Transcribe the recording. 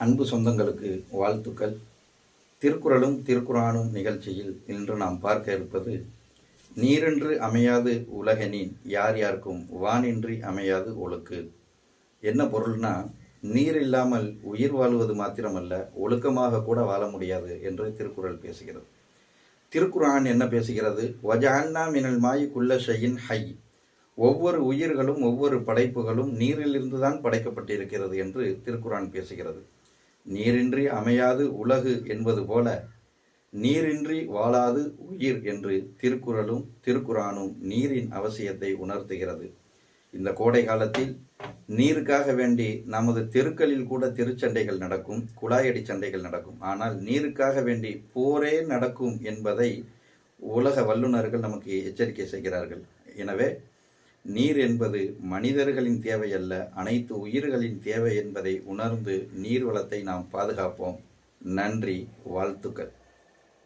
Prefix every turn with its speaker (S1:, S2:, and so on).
S1: அன்பு சொந்தங்களுக்கு வாழ்த்துக்கள். திருக்குறளும் திருக்குறானும் நிகழ்ச்சியில் இன்று நாம் பார்க்க இருப்பது நீரென்று அமையாது உலகெனின் யார் யாருக்கும் வானின்றி அமையாது ஒழுக்கு என்ன பொருள்னா நீர் இல்லாமல் உயிர் வாழ்வது மாத்திரமல்ல ஒழுக்கமாக கூட வாழ முடியாது என்று திருக்குறள் பேசுகிறது. திருக்குறான் என்ன பேசுகிறது? வஜான்னா மினல் மாய் குல்ல ஷையின் ஹை ஒவ்வொரு உயிர்களும் ஒவ்வொரு படைப்புகளும் நீரிலிருந்து தான் படைக்கப்பட்டிருக்கிறது என்று திருக்குறான் பேசுகிறது. நீரின்றி அமையாது உலகு என்பது போல நீரின்றி வாழாது உயிர் என்று திருக்குறளும் திருக்குறானும் நீரின் அவசியத்தை உணர்த்துகிறது. இந்த கோடை காலத்தில் நீருக்காக வேண்டி நமது தெருக்களில் கூட திருச்சண்டைகள் நடக்கும் குழாயடி சண்டைகள் நடக்கும். ஆனால் நீருக்காக வேண்டி போரே நடக்கும் என்பதை உலக வல்லுநர்கள் நமக்கு எச்சரிக்கை செய்கிறார்கள். எனவே நீர் என்பது மனிதர்களின் தேவை அல்ல அனைத்து உயிர்களின் தேவை என்பதை உணர்ந்து நீர் வளத்தை நாம் பாதுகாப்போம். நன்றி வாழ்த்துக்கள்.